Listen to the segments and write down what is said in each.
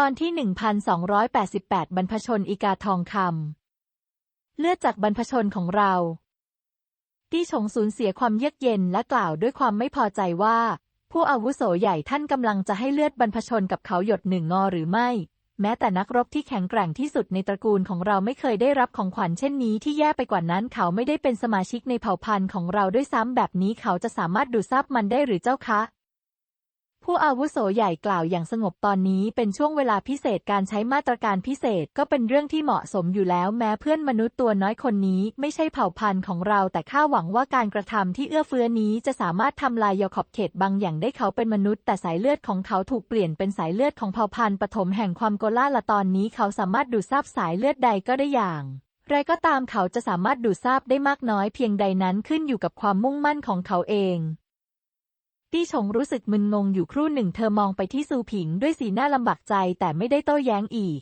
ตอนที่ 1288 บรรพชนอีกาทองคำ เลือดจากบรรพชนของเรา ตี้ชงสูญเสียความเยือกเย็นและกล่าวด้วยความไม่พอใจว่า ผู้อาวุโสใหญ่ท่านกำลังจะให้เลือดบรรพชนกับเขาหยดหนึ่งงอหรือไม่ แม้แต่นักรบที่แข็งแกร่งที่สุดในตระกูลของเราไม่เคยได้รับของขวัญเช่นนี้ที่แย่ไปกว่านั้นเขาไม่ได้เป็นสมาชิกในเผ่าพันธุ์ของเราด้วยซ้ำแบบนี้เขาจะสามารถดูดซับมันได้หรือเจ้าคะ ผู้อาวุโสใหญ่กล่าวอย่างสงบตอนนี้เป็นช่วงเวลาพิเศษการใช้มาตรการพิเศษก็เป็นเรื่องที่เหมาะสมอยู่แล้วแม้เพื่อนมนุษย์ตัวน้อยคนนี้ไม่ใช่เผ่าพันธุ์ของเราแต่ข้าหวังว่าการกระทำที่เอื้อเฟื้อนี้จะสามารถทำลายยอขอบเขตบางอย่างได้เขาเป็นมนุษย์ แต่สายเลือดของเขาถูกเปลี่ยนเป็นสายเลือดของเผ่าพันธุ์ปฐมแห่งความโกล่าละตอนนี้เขาสามารถดูดซับสายเลือดใดก็ได้อย่างไรก็ตามเขาจะสามารถดูดซับได้มากน้อยเพียงใดนั้นขึ้นอยู่กับความมุ่งมั่นของเขาเอง ตี้ชงรู้สึกมึนงงอยู่ครู่หนึ่งเธอมองไปที่ซูผิงด้วยสีหน้าลำบากใจแต่ไม่ได้โต้แย้งอีก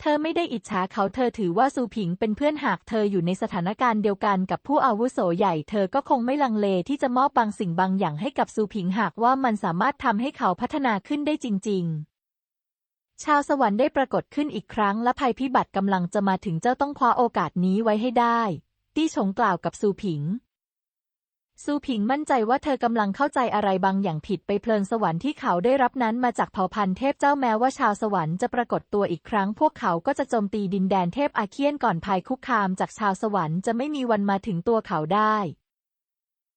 เธอไม่ได้อิจฉาเขาเธอถือว่าซูผิงเป็นเพื่อนหากเธออยู่ในสถานการณ์เดียวกันกับผู้อาวุโสใหญ่ เธอก็คงไม่ลังเลที่จะมอบบางสิ่งบางอย่างให้กับซูผิงหากว่ามันสามารถทำให้เขาพัฒนาขึ้นได้จริง ๆชาวสวรรค์ได้ปรากฏขึ้นอีกครั้งและภัยพิบัติกำลังจะมาถึงเจ้าต้องคว้าโอกาสนี้ไว้ให้ได้ ตี้ชงกล่าวกับซูผิง ซูผิงมั่นใจว่าเธอกำลังเข้าใจอะไรบางอย่างผิดไปเพลิงสวรรค์ที่เขาได้รับนั้นมาจากเผ่าพันธุ์เทพเจ้าแม้ว่าชาวสวรรค์จะปรากฏตัวอีกครั้ง พวกเขาก็จะโจมตีดินแดนเทพอาเคียนก่อนภัยคุกคามจากชาวสวรรค์จะไม่มีวันมาถึงตัวเขาได้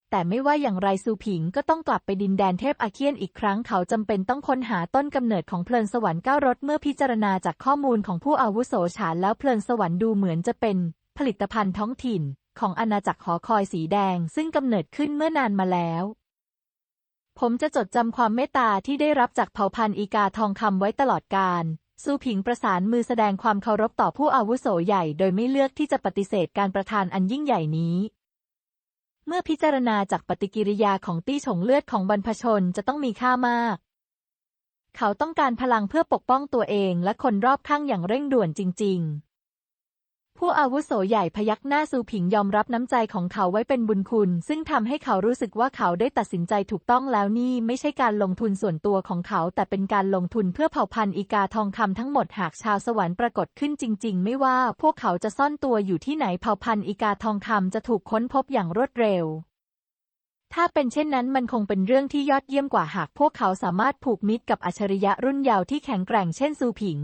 แต่ไม่ว่าอย่างไรซูผิงก็ต้องกลับไปดินแดนเทพอาเคียนอีกครั้งเขาจำเป็นต้องค้นหาต้นกำเนิดของเพลิงสวรรค์ก้าวรถเมื่อพิจารณาจากข้อมูลของผู้อาวุโสฉานแล้วเพลิงสวรรค์ดูเหมือนจะเป็น ผลิตภัณฑ์ท้องถิ่น ของอาณาจักรหอคอยสีแดงซึ่งกำเนิดขึ้นเมื่อนานมาแล้ว ผมจะจดจำความเมตตาที่ได้รับจากเผ่าพันธุ์อีกาทองคำไว้ตลอดกาลซูผิงประสานมือแสดงความเคารพต่อผู้อาวุโสใหญ่ โดยไม่เลือกที่จะปฏิเสธการประทานอันยิ่งใหญ่นี้ เมื่อพิจารณาจากปฏิกิริยาของตี้ฉงเลือดของบรรพชนจะต้องมีค่ามาก เขาต้องการพลังเพื่อปกป้องตัวเองและคนรอบข้างอย่างเร่งด่วนจริง ๆ ผู้อาวุโสใหญ่พยักหน้าซูผิงยอมรับน้ำใจของเขาไว้เป็นบุญคุณ ซึ่งทำให้เขารู้สึกว่าเขาได้ตัดสินใจถูกต้องแล้วนี่ไม่ใช่การลงทุนส่วนตัวของเขา แต่เป็นการลงทุนเพื่อเผ่าพันธุ์อีกาทองคำทั้งหมดหากชาวสวรรค์ปรากฏขึ้นจริง ๆ ไม่ว่าพวกเขาจะซ่อนตัวอยู่ที่ไหนเผ่าพันธุ์อีกาทองคำจะถูกค้นพบอย่างรวดเร็วถ้าเป็นเช่นนั้นมันคงเป็นเรื่องที่ยอดเยี่ยมกว่าหากพวกเขาสามารถผูกมิตรกับอัจฉริยะรุ่นเยาว์ที่แข็งแกร่งเช่นซูผิง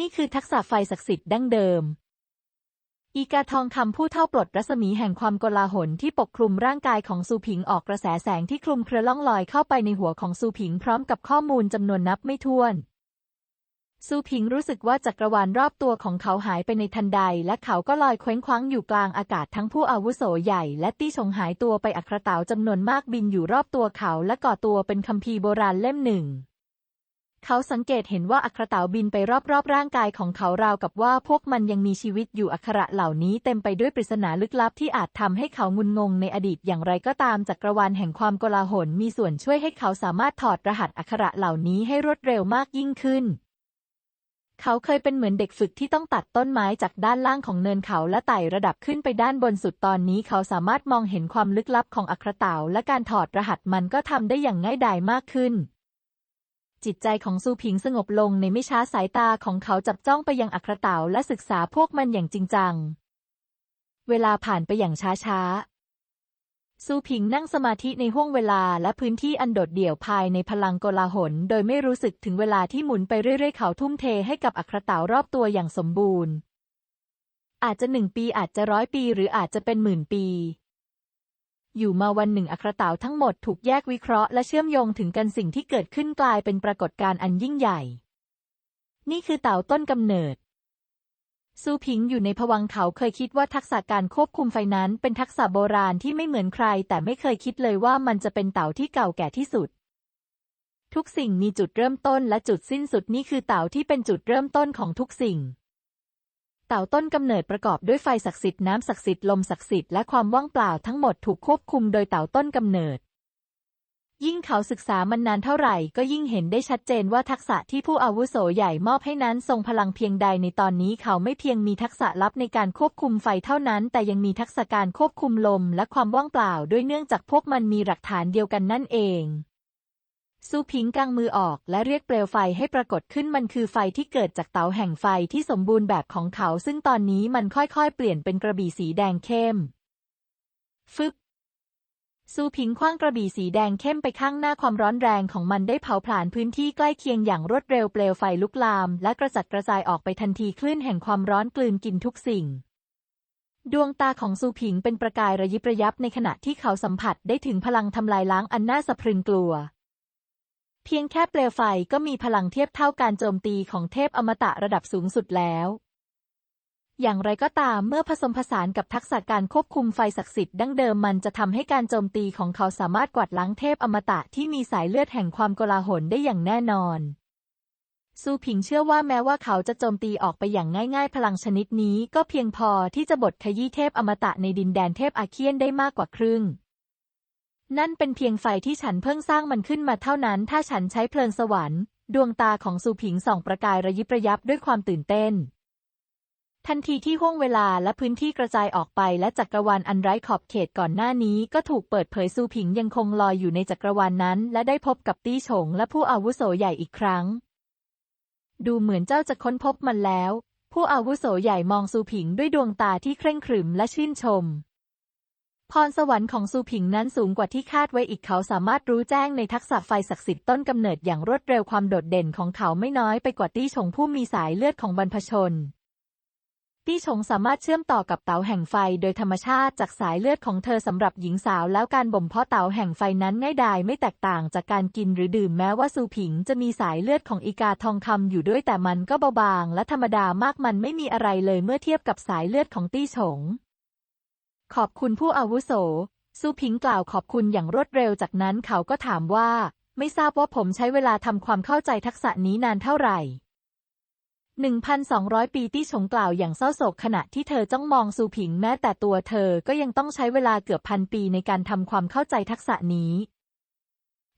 นี่คือทักษะไฟศักดิ์สิทธิ์ดั้งเดิม อีกาทองคำผู้เท่าปลดรัศมีแห่งความกลาหลที่ปกคลุมร่างกายของซูผิงออกกระแสแสงที่คลุมเครือล่องลอยเข้าไปในหัวของซูผิงพร้อมกับข้อมูลจำนวนนับไม่ถ้วนซูผิงรู้สึกว่าจักรวาลรอบตัวของเขาหายไปในทันใด และเขาก็ลอยเคว้งคว้างอยู่กลางอากาศทั้งผู้อาวุโสใหญ่ และตี้ชงหายตัวไปอัครเตาจำนวนมากบินอยู่รอบตัวเขาและก่อตัวเป็นคัมภีร์โบราณเล่มหนึ่ง เขาสังเกตเห็นว่าอัครเต๋าบินไปรอบๆร่างกายของเขาราวกับว่าพวกมันยังมีชีวิตอยู่อักขระเหล่านี้เต็มไปด้วยปริศนาลึกลับที่อาจทำให้เขางุนงงในอดีตอย่างไรก็ตามจักรวาลแห่งความโกลาหลมีส่วนช่วยให้เขาสามารถถอดรหัสอักขระเหล่านี้ให้รวดเร็วมากยิ่งขึ้น เขาเคยเป็นเหมือนเด็กฝึกที่ต้องตัดต้นไม้จากด้านล่างของเนินเขาและไต่ระดับขึ้นไปด้านบนสุดตอนนี้ เขาสามารถมองเห็นความลึกลับของอัครเต๋าและการถอดรหัสมันก็ทำได้อย่างง่ายดายมากขึ้น จิตใจของซูผิงสงบลงในไม่ช้าสายตาของเขาจับจ้องไปยังอัครเต๋าและศึกษาพวกมันอย่างจริงจัง เวลาผ่านไปอย่างช้าๆซูผิงนั่งสมาธิในห้วงเวลาและพื้นที่อันโดดเดี่ยวภายในพลังโกลาหล โดยไม่รู้สึกถึงเวลาที่หมุนไปเรื่อยๆ เขาทุ่มเทให้กับอัครเต๋ารอบตัวอย่างสมบูรณ์ อาจจะหนึ่งปีอาจจะร้อยปีหรืออาจจะเป็นหมื่นปี อยู่มาวันหนึ่งอัครเต๋าทั้งหมดถูกแยกวิเคราะห์และเชื่อมโยงถึงกันสิ่งที่เกิดขึ้นกลายเป็นปรากฏการณ์อันยิ่งใหญ่ นี่คือเต่าต้นกำเนิด ซูผิงอยู่ในภวังเขาเคยคิดว่าทักษะการควบคุมไฟนั้นเป็นทักษะโบราณที่ไม่เหมือนใคร แต่ไม่เคยคิดเลยว่ามันจะเป็นเต่าที่เก่าแก่ที่สุด ทุกสิ่งมีจุดเริ่มต้นและจุดสิ้นสุดนี่คือเต่าที่เป็นจุดเริ่มต้นของทุกสิ่ง เต่าต้นกำเนิดประกอบด้วยไฟศักดิ์สิทธิ์น้ำศักดิ์สิทธิ์ลมศักดิ์สิทธิ์และความว่างเปล่าทั้งหมดถูกควบคุมโดยเต่าต้นกำเนิด ยิ่งเขาศึกษามันนานเท่าไหร่ ก็ยิ่งเห็นได้ชัดเจนว่าทักษะที่ผู้อาวุโสใหญ่มอบให้นั้นทรงพลังเพียงใดในตอนนี้เขาไม่เพียงมีทักษะลับในการควบคุมไฟเท่านั้น แต่ยังมีทักษะการควบคุมลมและความว่างเปล่าด้วยเนื่องจากพวกมันมีหลักฐานเดียวกันนั่นเอง ซูพิงกางมือออกและเรียกเปลวไฟให้ปรากฏขึ้นมันคือไฟที่เกิดจากเตาแห่งไฟที่สมบูรณ์แบบของเขา ซึ่งตอนนี้มันค่อยๆ เปลี่ยนเป็นกระบี่สีแดงเข้ม ฟึบซูผิงคว้างกระบี่สีแดงเข้มไปข้างหน้าความร้อนแรงของมันได้เผาผลาญพื้นที่ใกล้เคียงอย่างรวดเร็วเปลวไฟลุกลาม และกระจัดกระจายออกไปทันทีคลื่นแห่งความร้อนกลืนกินทุกสิ่ง ดวงตาของซูผิงเป็นประกายระยิบระยับในขณะที่เขาสัมผัสได้ถึงพลังทำลายล้างอันน่าสะพรึงกลัว เพียงแค่เปลวไฟก็มีพลังเทียบเท่าการโจมตีของเทพอมตะระดับสูงสุดแล้ว อย่างไรก็ตามเมื่อผสมผสานกับทักษะการควบคุมไฟศักดิ์สิทธิ์ดั้งเดิมมันจะทำให้การโจมตีของเขาสามารถกวาดล้างเทพอมตะที่มีสายเลือดแห่งความโกลาหลได้อย่างแน่นอน ซูผิงเชื่อว่าแม้ว่าเขาจะโจมตีออกไปอย่างง่าย ๆ พลังชนิดนี้ก็เพียงพอที่จะบดขยี้เทพอมตะในดินแดนเทพอาเคียนได้มากกว่าครึ่ง นั่นเป็นเพียงไฟที่ฉันเพิ่งสร้างมันขึ้นมาเท่านั้น ถ้าฉันใช้เพลิงสวรรค์ ดวงตาของซูผิงส่องประกายระยิบระยับด้วยความตื่นเต้น ทันทีที่ห้วงเวลาและพื้นที่กระจายออกไปและจักรวาลอันไร้ขอบเขตก่อนหน้านี้ ก็ถูกเปิดเผยซูผิงยังคงลอยอยู่ในจักรวาลนนั้น และได้พบกับตี้ฉงและผู้อาวุโสใหญ่อีกครั้ง ดูเหมือนเจ้าจะค้นพบมันแล้ว ผู้อาวุโสใหญ่มองซูผิงด้วยดวงตาที่เคร่งขรึมและชื่นชม พรสวรรค์ของซูผิงนั้นสูงกว่าที่คาดไว้อีกเขาสามารถรู้แจ้งในทักษะไฟศักดิ์สิทธิ์ต้นกำเนิดอย่างรวดเร็วความโดดเด่นของเขาไม่น้อยไปกว่าตี้ฉงผู้มีสายเลือดของบรรพชน ตี้ฉงสามารถเชื่อมต่อกับเต๋าแห่งไฟโดยธรรมชาติจากสายเลือดของเธอสำหรับหญิงสาวแล้วการบ่มเพาะเต๋าแห่งไฟนั้นง่ายดายไม่แตกต่างจากการกินหรือดื่มแม้ว่าซูผิงจะมีสายเลือดของอีกาทองคำอยู่ด้วยแต่มันก็เบาบางและธรรมดามากมันไม่มีอะไรเลยเมื่อเทียบกับสายเลือดของตี้ฉง ขอบคุณผู้อาวุโสซูผิงกล่าวขอบคุณอย่างรวดเร็วจากนั้นเขาก็ถามว่า ไม่ทราบว่าผมใช้เวลาทำความเข้าใจทักษะนี้นานเท่าไหร่ 1,200 ปีตี้ฉงกล่าวอย่างเศร้าโศกขณะที่เธอจ้องมองซูผิงแม้แต่ตัวเธอก็ยังต้องใช้เวลาเกือบพันปีในการทำความเข้าใจทักษะนี้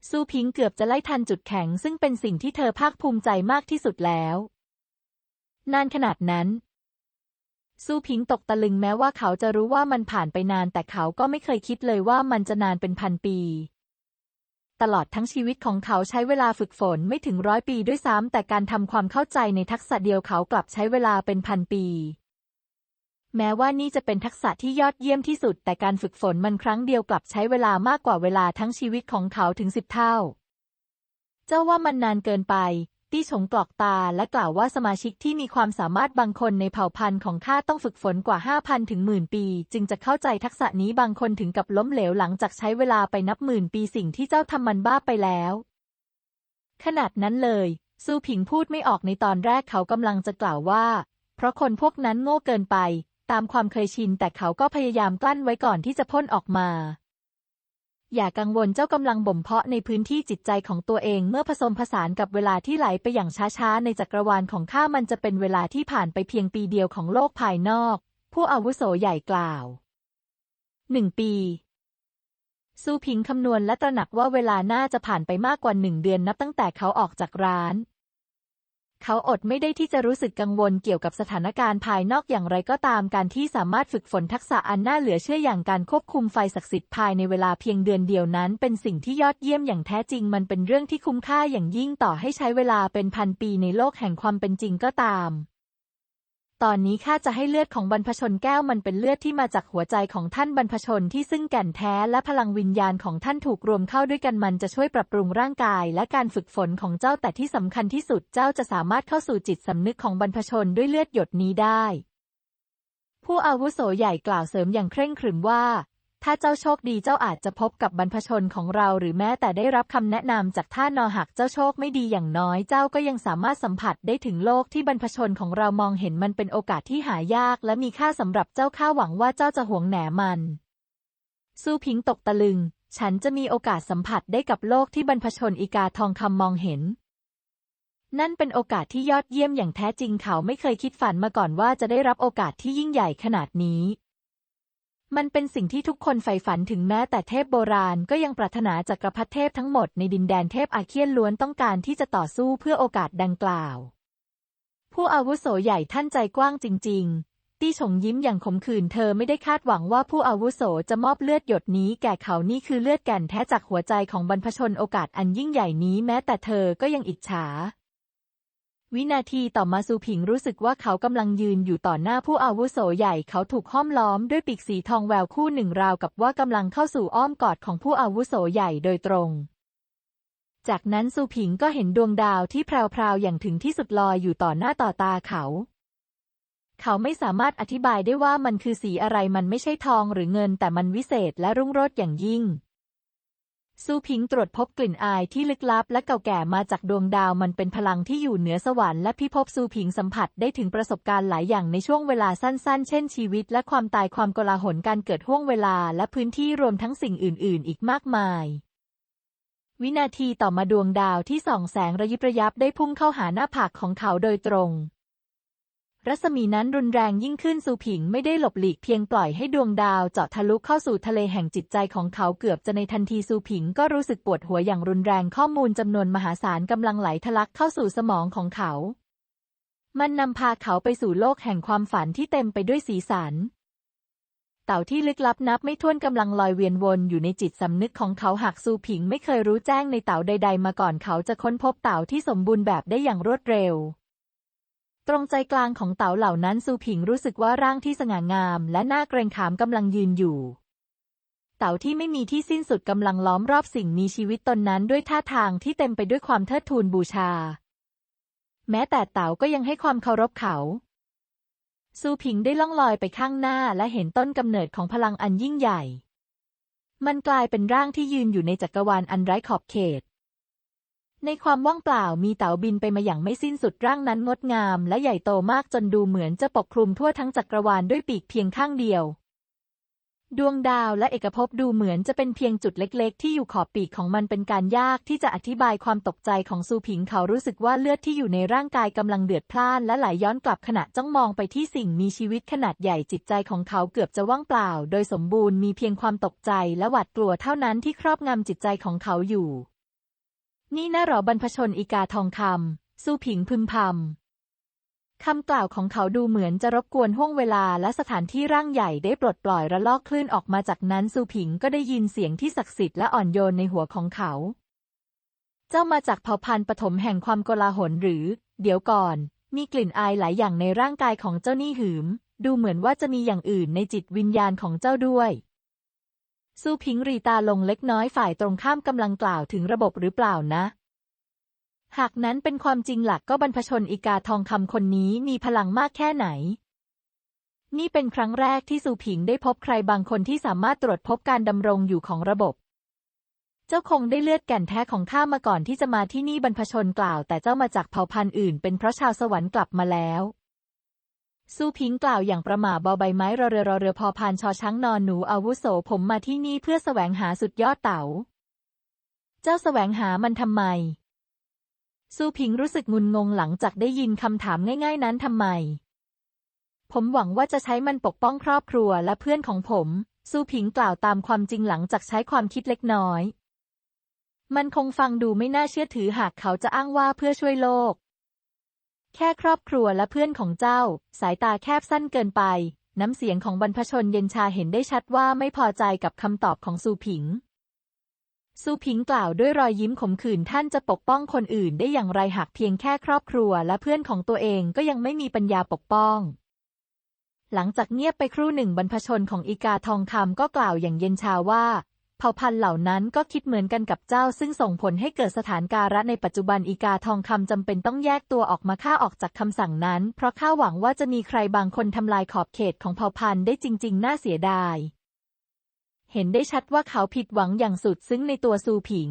ซูผิงเกือบจะไล่ทันจุดแข็งซึ่งเป็นสิ่งที่เธอภาคภูมิใจมากที่สุดแล้ว นานขนาดนั้น ซูผิงตกตะลึงแม้ว่าเขาจะรู้ว่ามันผ่านไปนานแต่เขาก็ไม่เคยคิดเลยว่ามันจะนานเป็นพันปี ตลอดทั้งชีวิตของเขาใช้เวลาฝึกฝนไม่ถึงร้อยปีด้วยซ้ำแต่การทำความเข้าใจในทักษะเดียวเขากลับใช้เวลาเป็นพันปี แม้ว่านี่จะเป็นทักษะที่ยอดเยี่ยมที่สุด แต่การฝึกฝนมันครั้งเดียวกลับใช้เวลามากกว่าเวลาทั้งชีวิตของเขาถึงสิบเท่า เจ้าว่ามันนานเกินไป ตี้ฉงกรอกตาและกล่าวว่าสมาชิกที่มีความสามารถบางคนในเผ่าพันธุ์ของข้าต้องฝึกฝนกว่า 5,000 ถึงหมื่นปี จึงจะเข้าใจทักษะนี้บางคนถึงกับล้มเหลวหลังจากใช้เวลาไปนับหมื่นปีสิ่งที่เจ้าทำมันบ้าไปแล้ว ขนาดนั้นเลยซูผิงพูดไม่ออกในตอนแรกเขากำลังจะกล่าวว่า เพราะคนพวกนั้นโง่เกินไป ตามความเคยชินแต่เขาก็พยายามกลั้นไว้ก่อนที่จะพ่นออกมา อย่ากังวลเจ้ากำลังบ่มเพาะในพื้นที่จิตใจของตัวเองเมื่อผสมผสานกับเวลาที่ไหลไปอย่างช้าๆ ในจักรวาลของข้ามันจะเป็นเวลาที่ผ่านไปเพียงปีเดียวของโลกภายนอก ผู้อาวุโสใหญ่กล่าวหนึ่งปีซูพิงคำนวณและตระหนักว่าเวลาน่าจะผ่านไปมากกว่าหนึ่งเดือนนับตั้งแต่เขาออกจากร้าน เขาอดไม่ได้ที่จะรู้สึกกังวลเกี่ยวกับสถานการณ์ภายนอกอย่างไรก็ตามการที่สามารถฝึกฝนทักษะอันน่าเหลือเชื่ออย่างการควบคุมไฟศักดิ์สิทธิ์ภายในเวลาเพียงเดือนเดียวนั้น เป็นสิ่งที่ยอดเยี่ยมอย่างแท้จริง มันเป็นเรื่องที่คุ้มค่าอย่างยิ่งต่อให้ใช้เวลาเป็นพันปีในโลกแห่งความเป็นจริงก็ตาม ตอนนี้ข้าจะให้เลือดของบรรพชนแก้วมันเป็นเลือดที่มาจากหัวใจของท่านบรรพชนที่ซึ่งแก่นแท้และพลังวิญญาณของท่านถูกรวมเข้าด้วยกันมันจะช่วยปรับปรุงร่างกาย และการฝึกฝนของเจ้าแต่ที่สำคัญที่สุดเจ้าจะสามารถเข้าสู่จิตสำนึกของบรรพชนด้วยเลือดหยดนี้ได้ ผู้อาวุโสใหญ่กล่าวเสริมอย่างเคร่งขรึมว่า ถ้าเจ้าโชคดีเจ้าอาจจะพบกับบรรพชนของเรา หรือแม้แต่ได้รับคำแนะนำจากท่านนอหากเจ้าโชคไม่ดีอย่างน้อย เจ้าก็ยังสามารถสัมผัสได้ถึงโลกที่บรรพชนของเรามองเห็นมันเป็นโอกาสที่หายาก และมีค่าสำหรับเจ้าข้าหวังว่าเจ้าจะหวงแหนมันซูพิงตกตะลึง ฉันจะมีโอกาสสัมผัสได้กับโลกที่บรรพชนอีกาทองคำมองเห็น นั่นเป็นโอกาสที่ยอดเยี่ยมอย่างแท้จริงเขาไม่เคยคิดฝันมาก่อนว่าจะได้รับโอกาสที่ยิ่งใหญ่ขนาดนี้ มันเป็นสิ่งที่ทุกคนใฝ่ฝันถึงแม้แต่เทพโบราณก็ยังปรารถนาจักรพรรดิเทพทั้งหมดในดินแดนเทพอาเคียนล้วนต้องการที่จะต่อสู้เพื่อโอกาสดังกล่าว ผู้อาวุโสใหญ่ท่านใจกว้างจริง ๆ ตี้ฉงยิ้มอย่างขมขื่นเธอไม่ได้คาดหวังว่าผู้อาวุโสจะมอบเลือดหยดนี้แก่เขานี่คือเลือดแก่นแท้จากหัวใจของบรรพชนโอกาสอันยิ่งใหญ่นี้แม้แต่เธอก็ยังอิจฉา วินาทีต่อมาซูผิงรู้สึกว่าเขากำลังยืนอยู่ต่อหน้าผู้อาวุโสใหญ่เขาถูกห้อมล้อมด้วยปีกสีทองแววคู่หนึ่งราวกับว่ากำลังเข้าสู่อ้อมกอดของผู้อาวุโสใหญ่โดยตรง จากนั้นซูผิงก็เห็นดวงดาวที่แพรวๆอย่างถึงที่สุดลอยอยู่ต่อหน้าต่อตาเขา เขาไม่สามารถอธิบายได้ว่ามันคือสีอะไรมันไม่ใช่ทองหรือเงินแต่มันวิเศษและรุ่งโรจน์อย่างยิ่ง ซูพิงตรวจพบกลิ่นอายที่ลึกลับและเก่าแก่มาจากดวงดาวมันเป็นพลังที่อยู่เหนือสวรรค์และพิภพซูพิงสัมผัสได้ถึงประสบการณ์หลายอย่างในช่วงเวลาสั้นๆ เช่นชีวิตและความตายความกลาหลการเกิดห่วงเวลาและพื้นที่รวมทั้งสิ่งอื่น ๆ อีกมากมาย วินาทีต่อมาดวงดาวที่ส่องแสงระยิบระยับได้พุ่งเข้าหาหน้าผากของเขาโดยตรง รัศมีนั้นรุนแรงยิ่งขึ้นซูผิงไม่ได้หลบหลีกเพียงปล่อยให้ดวงดาวเจาะทะลุเข้าสู่ทะเลแห่งจิตใจของเขาเกือบจะในทันทีซูผิงก็รู้สึกปวดหัวอย่างรุนแรงข้อมูลจำนวนมหาศาลกำลังไหลทะลักเข้าสู่สมองของเขา มันนำพาเขาไปสู่โลกแห่งความฝันที่เต็มไปด้วยสีสันเต่าที่ลึกลับนับไม่ถ้วนกำลังลอยเวียนวนอยู่ในจิตสำนึกของเขาหากซูผิงไม่เคยรู้แจ้งในเต่าใด ๆ มาก่อนเขาจะค้นพบเต่าที่สมบูรณ์แบบได้อย่างรวดเร็ว ตรงใจกลางของเต่าเหล่านั้นซูผิงรู้สึกว่าร่างที่สง่างาม และหน่าเกรงขามกำลังยืนอยู่ เต่าที่ไม่มีที่สิ้นสุดกำลังล้อมรอบสิ่งมีชีวิตตนนั้นด้วยท่าทางที่เต็มไปด้วยความเทิดทูนบูชา แม้แต่เต่าก็ยังให้ความเคารพเขาซูผิงได้ล่องลอยไปข้างหน้าและเห็นต้นกำเนิดของพลังอันยิ่งใหญ่ มันกลายเป็นร่างที่ยืนอยู่ในจักรวาลอันไร้ขอบเขต ในความว่างเปล่ามีเต่าบินไปมาอย่างไม่สิ้นสุดร่างนั้นงดงามและใหญ่โตมากจนดูเหมือนจะปกคลุมทั่วทั้งจักรวาลด้วยปีกเพียงข้างเดียว ดวงดาวและเอกภพดูเหมือนจะเป็นเพียงจุดเล็กๆ ที่อยู่ขอบปีกของมันเป็นการยากที่จะอธิบายความตกใจของซูผิงเขารู้สึกว่าเลือดที่อยู่ในร่างกายกำลังเดือดพล่านและไหลย้อนกลับขณะจ้องมองไปที่สิ่งมีชีวิตขนาดใหญ่จิตใจของเขาเกือบจะว่างเปล่า โดยสมบูรณ์มีเพียงความตกใจและหวาดกลัวเท่านั้นที่ครอบงำจิตใจของเขาอยู่ นี่น่าหรอบรรพชนอีกาทองคำซูผิงพึมพำคำกล่าวของเขาดูเหมือนจะรบกวนห่วงเวลาและสถานที่ร่างใหญ่ได้ปลดปล่อยระลอกคลื่นออกมาจากนั้นซูผิงก็ได้ยินเสียงที่ศักดิ์สิทธิ์และอ่อนโยนในหัวของเขา เจ้ามาจากเผ่าพันธุ์ปฐมแห่งความโกลาหลหรือ เดี๋ยวก่อน มีกลิ่นอายหลายอย่างในร่างกายของเจ้านี่หืม ดูเหมือนว่าจะมีอย่างอื่นในจิตวิญญาณของเจ้าด้วย ซูพิงรีตาลงเล็กน้อยฝ่ายตรงข้ามกำลังกล่าวถึงระบบหรือเปล่านะ หากนั้นเป็นความจริงหลักก็บรรพชนอีกาทองคำคนนี้มีพลังมากแค่ไหน นี่เป็นครั้งแรกที่ซูผิงได้พบใครบางคนที่สามารถตรวจพบการดำรงอยู่ของระบบ เจ้าคงได้เลือดแก่นแท้ของข้ามาก่อนที่จะมาที่นี่บรรพชนกล่าว แต่เจ้ามาจากเผ่าพันธุ์อื่น เป็นเพราะชาวสวรรค์กลับมาแล้ว ซูพิงกล่าวอย่างประหม่าบอใบไม้รอเรือรอเรือพอพานชอช้างนอนหนูอาวุโสผมมาที่นี่เพื่อแสวงหาสุดยอดเต๋า เจ้าแสวงหามันทำไมซูพิงรู้สึกงุนงงหลังจากได้ยินคำถามง่ายๆนั้นทำไม ผมหวังว่าจะใช้มันปกป้องครอบครัวและเพื่อนของผมซูพิงกล่าวตามความจริงหลังจากใช้ความคิดเล็กน้อย มันคงฟังดูไม่น่าเชื่อถือหากเขาจะอ้างว่าเพื่อช่วยโลก แค่ครอบครัวและเพื่อนของเจ้า สายตาแคบสั้นเกินไป น้ำเสียงของบรรพชนเย็นชาเห็นได้ชัดว่าไม่พอใจกับคำตอบของซูผิง ซูผิงกล่าวด้วยรอยยิ้มขมขื่นท่านจะปกป้องคนอื่นได้อย่างไรหากเพียงแค่ครอบครัวและเพื่อนของตัวเองก็ยังไม่มีปัญญาปกป้องหลังจากเงียบไปครู่หนึ่งบรรพชนของอีกาทองคำก็กล่าวอย่างเย็นชาว่า เผ่าพันธุ์เหล่านั้นก็คิดเหมือนกันกับเจ้า ซึ่งส่งผลให้เกิดสถานการะในปัจจุบันอีกาทองคำจำเป็นต้องแยกตัวออกมาฆ่าออกจากคำสั่งนั้น เพราะข้าหวังว่าจะมีใครบางคนทำลายขอบเขตของเผ่าพันธุ์ได้จริง ๆ น่าเสียดาย เห็นได้ชัดว่าเขาผิดหวังอย่างสุดซึ้งในตัวซูผิง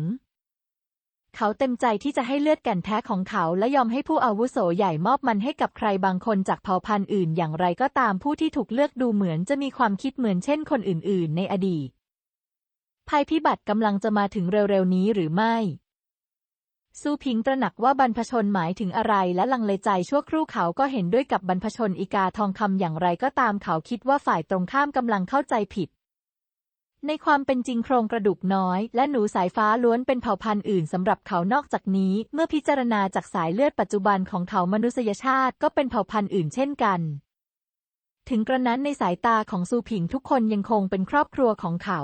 เขาเต็มใจที่จะให้เลือดแก่นแท้ของเขาและยอมให้ผู้อาวุโสใหญ่มอบมันให้กับใครบางคนจากเผ่าพันธุ์อื่น อย่างไรก็ตามผู้ที่ถูกเลือกดูเหมือนจะมีความคิดเหมือนเช่นคนอื่น ๆ ในอดีต ภัยพิบัติกำลังจะมาถึงเร็วๆนี้หรือไม่ซูพิงตระหนักว่าบรรพชนหมายถึงอะไรและลังเลใจชั่วครู่เขาก็เห็นด้วยกับบรรพชนอีกาทองคำอย่างไรก็ตามเขาคิดว่าฝ่ายตรงข้ามกำลังเข้าใจผิด ในความเป็นจริงโครงกระดูกน้อย และหนูสายฟ้าล้วนเป็นเผ่าพันธุ์อื่นสำหรับเขานอกจากนี้ เมื่อพิจารณาจากสายเลือดปัจจุบันของเขามนุษยชาติก็เป็นเผ่าพันธุ์อื่นเช่นกัน ถึงกระนั้นในสายตาของซูผิงทุกคนยังคงเป็นครอบครัวของเขา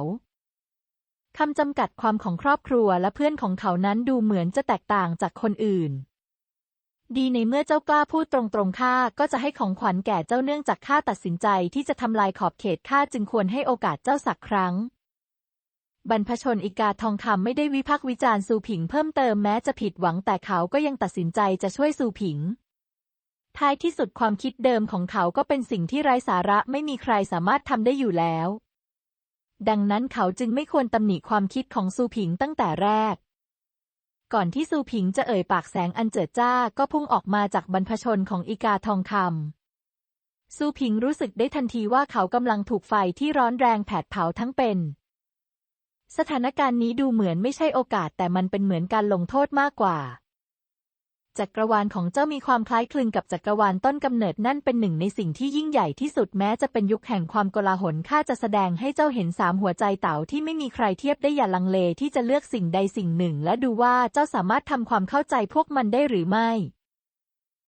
คำจำกัดความของครอบครัวและเพื่อนของเขานั้นดูเหมือนจะแตกต่างจากคนอื่น ดีในเมื่อเจ้ากล้าพูดตรงๆข้าก็จะให้ของขวัญแก่เจ้าเนื่องจากข้าตัดสินใจที่จะทำลายขอบเขตข้าจึงควรให้โอกาสเจ้าสักครั้ง บรรพชนอีกาทองคำไม่ได้วิพากษ์วิจารณ์ซูผิงเพิ่มเติมแม้จะผิดหวังแต่เขาก็ยังตัดสินใจจะช่วยซูผิงท้ายที่สุดความคิดเดิมของเขาก็เป็นสิ่งที่ไร้สาระไม่มีใครสามารถทำได้อยู่แล้ว ดังนั้นเขาจึงไม่ควรตำหนิความคิดของซูผิงตั้งแต่แรก ก่อนที่ซูผิงจะเอ่ยปากแสงอันเจิดจ้าก็พุ่งออกมาจากบรรพชนของอีกาทองคำซูผิงรู้สึกได้ทันทีว่าเขากำลังถูกไฟที่ร้อนแรงแผดเผาทั้งเป็น สถานการณ์นี้ดูเหมือนไม่ใช่โอกาสแต่มันเป็นเหมือนการลงโทษมากกว่า จักรวาลของเจ้ามีความคล้ายคลึงกับจักรวาลต้นกำเนิดนั่นเป็นหนึ่งในสิ่งที่ยิ่งใหญ่ที่สุดแม้จะเป็นยุคแห่งความโกลาหลข้าจะแสดงให้เจ้าเห็นสามหัวใจเต่าที่ไม่มีใครเทียบได้อย่าลังเลที่จะเลือกสิ่งใดสิ่งหนึ่ง และดูว่าเจ้าสามารถทำความเข้าใจพวกมันได้หรือไม่